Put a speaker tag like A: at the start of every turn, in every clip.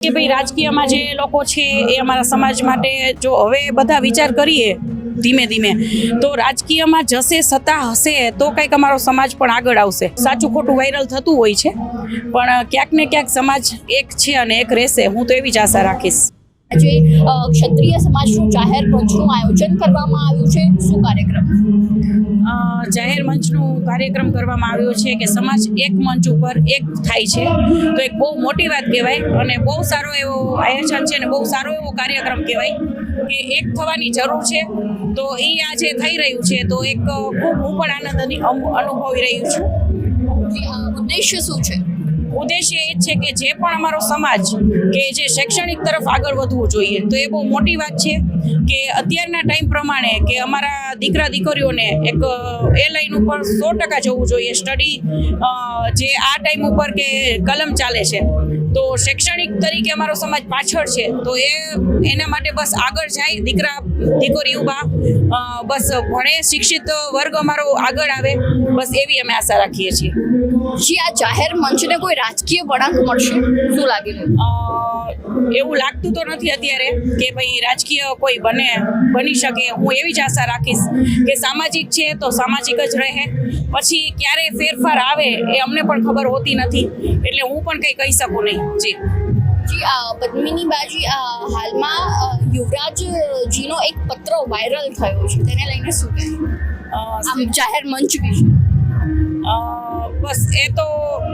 A: કે ભાઈ રાજકીયમાં જે લોકો છે એ અમારા સમાજ માટે જો હવે બધા વિચાર કરીએ ધીમે ધીમે, તો રાજકીયમાં જશે, સત્તા હશે, તો કંઈક અમારો સમાજ પણ આગળ આવશે. સાચું ખોટું વાયરલ થતું હોય છે, પણ ક્યાંક ને ક્યાંક સમાજ એક છે અને એક રહેશે. હું તો એવી જ આશા રાખીશ.
B: આજે ક્ષત્રિય સમાજનું જાહેર મંચનું આયોજન કરવામાં આવ્યું છે. શું કાર્યક્રમ?
A: જાહેર મંચનું કાર્યક્રમ કરવામાં આવ્યો છે કે સમાજ એક મંચ ઉપર એક થાય છે. તો એક બહુ મોટી વાત કહેવાય અને બહુ સારો એવો આયોજન છે અને બહુ સારો એવો કાર્યક્રમ કહેવાય કે એક થવાની જરૂર છે. તો એ આજે થઈ રહ્યું છે. તો એક ખૂબ હું પણ આનંદની અનુ- અનુભવી રહ્યું છું.
B: ઉદ્દેશ્ય શું છે?
A: ઉદ્દેશ્ય એ જ છે કે જે પણ અમારો સમાજ કે જે શૈક્ષણિક તરફ આગળ વધવું જોઈએ, તો એ બહુ મોટી વાત છે કે અત્યારના ટાઈમ પ્રમાણે કે અમારા દીકરા દીકરીઓને એક, એ લાઈન ઉપર સો ટકા જવું જોઈએ સ્ટડી જે આ ટાઈમ ઉપર કે કલમ ચાલે છે. તો શૈક્ષણિક તરીકે અમારો સમાજ પાછળ છે, તો એ, એના માટે બસ આગળ જાય, દીકરા, દીકરી ઊભા બસ ભણે, શિક્ષિત વર્ગ અમારો આગળ આવે, બસ એવી અમે આશા રાખીએ છીએ.
B: જી, આ જાહેર મંચને કોઈ રાજકીય વળાંક મળશે? શું લાગે
A: એવું લાગતું તો નથી અત્યારે કે ભાઈ રાજકીય કોઈ બને બની શકે. હું એવી જ આશા રાખીશ કે સામાજિક છે તો સામાજિક જ રહે. પછી ક્યારે ફેરફાર આવે એ અમને પણ ખબર હોતી નથી. એટલે હું પણ કંઈ કહી શકું નહીં. જી.
B: પદ્મિની બાજી હાલમાં યુવરાજજીનો એક પત્ર વાયરલ થયો છે. તેને લઈને શું કહેવું આમ જાહેર મંચ વિશે.
A: બસ એ તો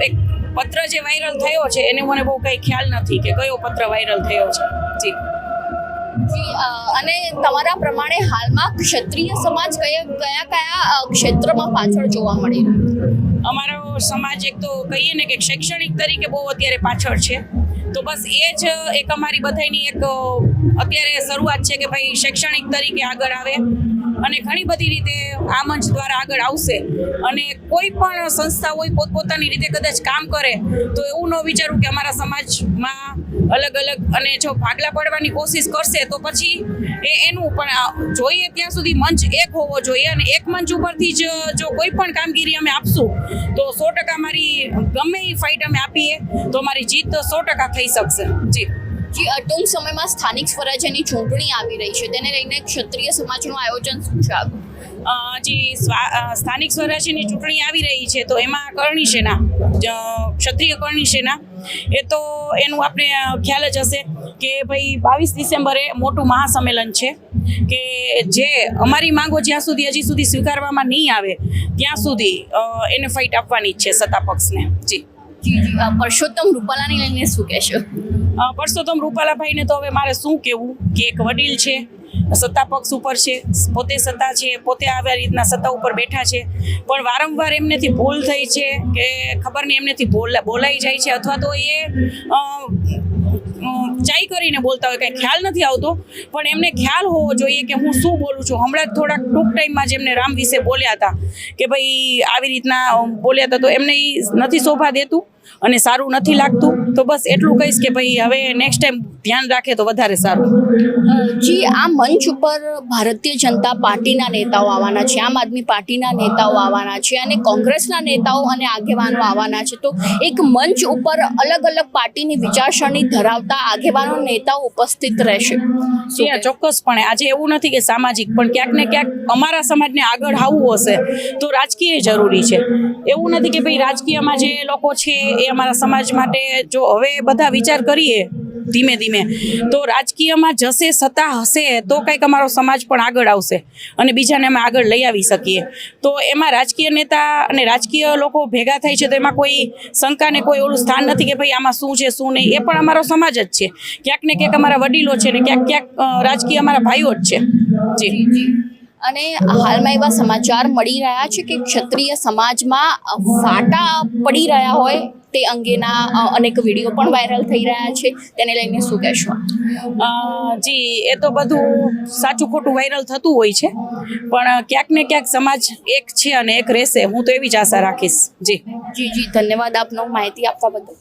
A: એક પત્ર જે વાયરલ થયો છે એને મને બહુ કંઈ ખ્યાલ નથી કે કયો પત્ર વાયરલ થયો છે. જી.
B: જી અને તમારા પ્રમાણે હાલમાં ક્ષત્રિય સમાજ કયા કયા કયા ક્ષેત્રમાં પાછળ જોવા મળી? રહ્યો
A: અમારો સમાજ એક તો કહીએ ને કે શૈક્ષણિક તરીકે બહુ અત્યારે પાછળ છે. તો બસ એ જ એક અમારી બધાની એક અત્યારે શરૂઆત છે કે ભાઈ શૈક્ષણિક તરીકે આગળ આવે. અને ઘણી બધી રીતે આ મંચ દ્વારા આગળ આવશે. અને કોઈ પણ સંસ્થા હોય, પોતપોતાની રીતે કદાચ કામ કરે, તો એવું ન વિચારું કે અમારા સમાજમાં અલગ અલગ અને જો ભાગલા પાડવાની કોશિશ કરશે, તો પછી એ એનું પણ જોઈએ ત્યાં સુધી મંચ એક હોવો જોઈએ અને એક મંચ ઉપરથી જ જો કોઈ પણ કામગીરી અમે આપશું, તો સો ટકા મારી ગમે એ ફાઇટ અમે આપીએ, તો મારી જીત સો ટકા થઈ શકશે. જી.
B: જી અટૂંક સમયમાં સ્થાનિક સ્વરાજ્યની ચૂંટણી આવી રહી છે તેને લઈને ક્ષત્રિય સમાજનું આયોજન શું છે
A: જે સ્થાનિક સ્વરાજ્યની ચૂંટણી આવી રહી છે તો એમાં કરણી સેના ક્ષત્રિય કરણી સેના એ તો એનું આપણે ખ્યાલ જ હશે કે ભાઈ બાવીસ ડિસેમ્બરે મોટું મહાસંમેલન છે કે જે અમારી માંગો જ્યાં સુધી હજી સુધી સ્વીકારવામાં નહીં આવે ત્યાં સુધી એને ફાઇટ આપવાની છે સત્તા પક્ષને. જી.
B: પરસોત્તમ રૂપાલાની લઈને શું કહેશો?
A: પરસોત્તમ રૂપાલાભાઈને તો હવે મારે શું કહેવું? કે એક વડીલ છે, સત્તા પક્ષ ઉપર છે, પોતે સત્તા છે, પોતે આવ્યા રીતના સત્તા ઉપર બેઠા છે. પણ વારંવાર એમનેથી ભૂલ થઈ છે કે ખબર નહીં, એમનેથી બોલાઈ જાય છે અથવા તો એ ચાઈ કરીને બોલતા હોય, કંઈ ખ્યાલ નથી આવતો. પણ એમને ખ્યાલ હોવો જોઈએ કે હું શું બોલું છું. હમણાં થોડાક ટૂંક ટાઈમમાં જ એમને રામ વિશે બોલ્યા હતા કે ભાઈ આવી રીતના બોલ્યા હતા, તો એમને એ નથી શોભા દેતું. અને સારું નથી લાગતું તો બસ એટલું કહીશ કે ભાઈ હવે નેક્સ્ટ ટાઈમ ધ્યાન રાખે તો વધારે સારું.
B: જી આ મંચ ઉપર ભારતીય જનતા પાર્ટીના નેતાઓ આવવાના છે આમ આદમી પાર્ટીના નેતાઓ આવવાના છે અને કોંગ્રેસના નેતાઓ અને આગેવાનો આવવાના છે. તો એક મંચ ઉપર અલગ અલગ પાર્ટીની વિચારસરણી ધરાવતા આગેવાનો નેતાઓ ઉપસ્થિત રહેશે.
A: ચોક્કસપણે. આજે એવું નથી કે સામાજિક પણ ક્યાંક ને ક્યાંક અમારા સમાજને આગળ આવવું હશે તો રાજકીય જરૂરી છે. એવું નથી કે ભાઈ રાજકીયમાં જે લોકો છે એ અમારા સમાજ માટે જો હવે બધા વિચાર કરીએ ધીમે ધીમે, તો રાજકીયમાં જશે, સત્તા હશે, તો કંઈક અમારો સમાજ પણ આગળ આવશે અને બીજાને અમે આગળ લઈ આવી શકીએ. તો એમાં રાજકીય નેતા અને રાજકીય લોકો ભેગા થાય છે તો એમાં કોઈ શંકાને કોઈ ઓલું સ્થાન નથી કે ભાઈ આમાં શું છે, શું નહીં, એ પણ અમારો સમાજ જ છે. ક્યાંક ને ક્યાંક અમારા વડીલો છે ને ક્યાંક ક્યાંક રાજકીય અમારા ભાઈઓ જ છે. જી.
B: અને હાલમાં એવા સમાચાર મળી રહ્યા છે કે ક્ષત્રિય સમાજમાં ફાટા પડી રહ્યા હોય તે અંગેના અનેક વીડિયો પણ વાયરલ થઈ રહ્યા છે. તેને લઈને શું કહેશો?
A: જી એ તો બધું સાચું ખોટું વાયરલ થતું હોય છે. પણ ક્યાંક ને ક્યાંક સમાજ એક છે અને એક રહેશે. હું તો એવી જ આશા રાખીશ. જી.
B: જી જી ધન્યવાદ આપનો માહિતી આપવા બદલ.